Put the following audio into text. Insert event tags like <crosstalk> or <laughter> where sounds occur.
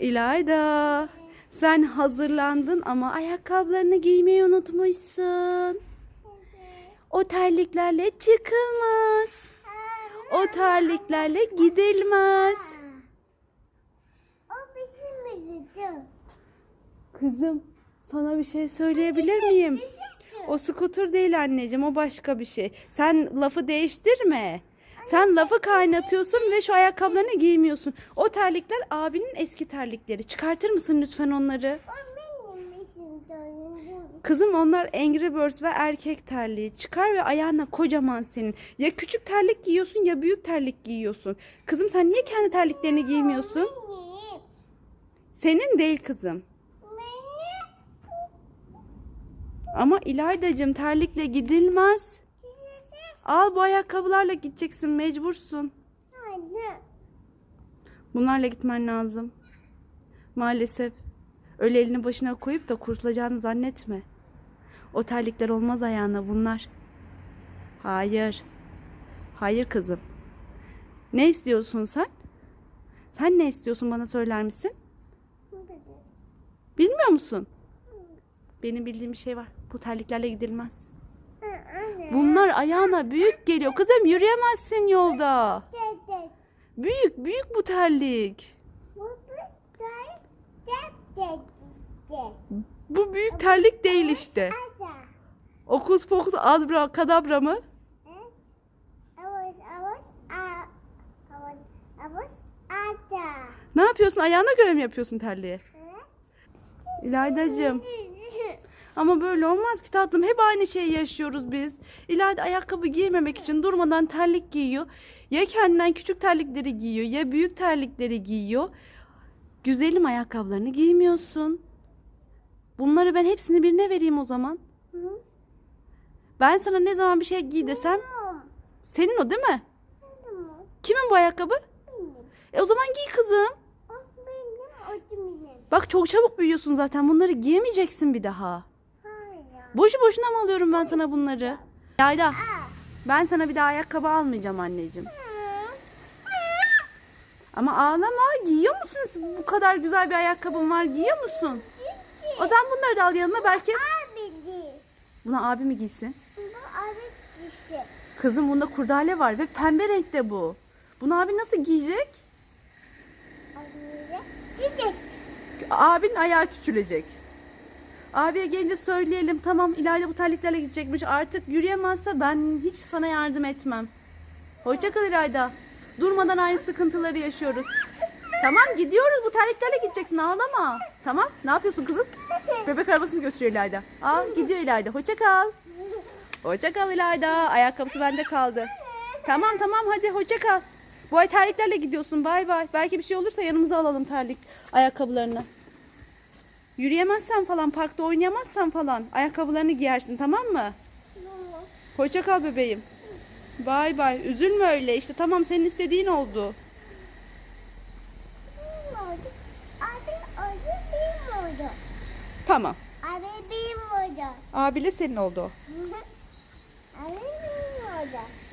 İlayda, sen hazırlandın ama ayakkabılarını giymeyi unutmuşsun. O terliklerle çıkılmaz. O terliklerle gidilmez. O bizim bizim. Kızım, sana bir şey söyleyebilir miyim? O skuter değil anneciğim, o başka bir şey. Sen lafı değiştirme. Sen lafı kaynatıyorsun ve şu ayakkabılarını giymiyorsun. O terlikler abinin eski terlikleri. Çıkartır mısın lütfen onları? Kızım onlar Angry Birds ve erkek terliği. Çıkar ve ayağına kocaman senin. Ya küçük terlik giyiyorsun ya büyük terlik giyiyorsun. Kızım sen niye kendi terliklerini giymiyorsun? Senin değil kızım. Ama İlaydacığım terlikle gidilmez. Al bu ayakkabılarla gideceksin mecbursun. Anne. Bunlarla gitmen lazım. Maalesef. Öyle elini başına koyup da kurtulacağını zannetme. O terlikler olmaz ayağına bunlar. Hayır. Hayır kızım. Ne istiyorsun sen? Sen ne istiyorsun bana söyler misin? Bilmiyor musun? Benim bildiğim bir şey var. Bu terliklerle gidilmez. Bunlar ayağına büyük geliyor. Kızım yürüyemezsin yolda. Büyük büyük bu terlik. Bu büyük terlik değil işte. Okus pokus adbra kadabra mı? Ne yapıyorsun? Ayağına göre mi yapıyorsun terliği? İlaydacığım. Ama böyle olmaz ki tatlım. Hep aynı şeyi yaşıyoruz biz. İlayda ayakkabı giymemek için durmadan terlik giyiyor. Ya kendinden küçük terlikleri giyiyor ya büyük terlikleri giyiyor. Güzelim ayakkabılarını giymiyorsun. Bunları ben hepsini birine vereyim o zaman. Hı? Ben sana ne zaman bir şey giy desem senin o değil mi? Kimin bu ayakkabı? Benim. E o zaman giy kızım. O benim. Bak çok çabuk büyüyorsun zaten. Bunları giyemeyeceksin bir daha. Boşu boşuna mı alıyorum ben sana bunları? Yayda ben sana bir daha ayakkabı almayacağım anneciğim. Ama ağlama. Giyiyor musun? Bu kadar güzel bir ayakkabın var. Giyiyor musun? O zaman bunları da al yanına belki. Buna abi mi giysin? Kızım bunda kurdale var ve pembe renkte bu. Bunu abi nasıl giyecek? Abide. Çiçek. Abinin ayağı küçülecek. Abiye gelince söyleyelim tamam İlayda bu terliklerle gidecekmiş. Artık yürüyemezse ben hiç sana yardım etmem. Hoşça kal İlayda. Durmadan aynı sıkıntıları yaşıyoruz. Tamam gidiyoruz bu terliklerle gideceksin ağlama. Tamam ne yapıyorsun kızım? Bebek arabasını götürüyor İlayda. Aa gidiyor İlayda. Hoşça kal. Hoşça kal İlayda. Ayakkabısı bende kaldı. Tamam tamam hadi hoşça kal. Bu ay terliklerle gidiyorsun bay bay. Belki bir şey olursa yanımıza alalım terlik ayakkabılarını. Yürüyemezsen falan parkta oynayamazsan falan ayakkabılarını giyersin tamam mı? Hoşça kal bebeğim. Bay bay. Üzülme öyle işte tamam senin istediğin oldu. Abi benim oldu. Tamam. Abi benim oldu. Abiyle senin oldu. Abi benim oldu. <laughs>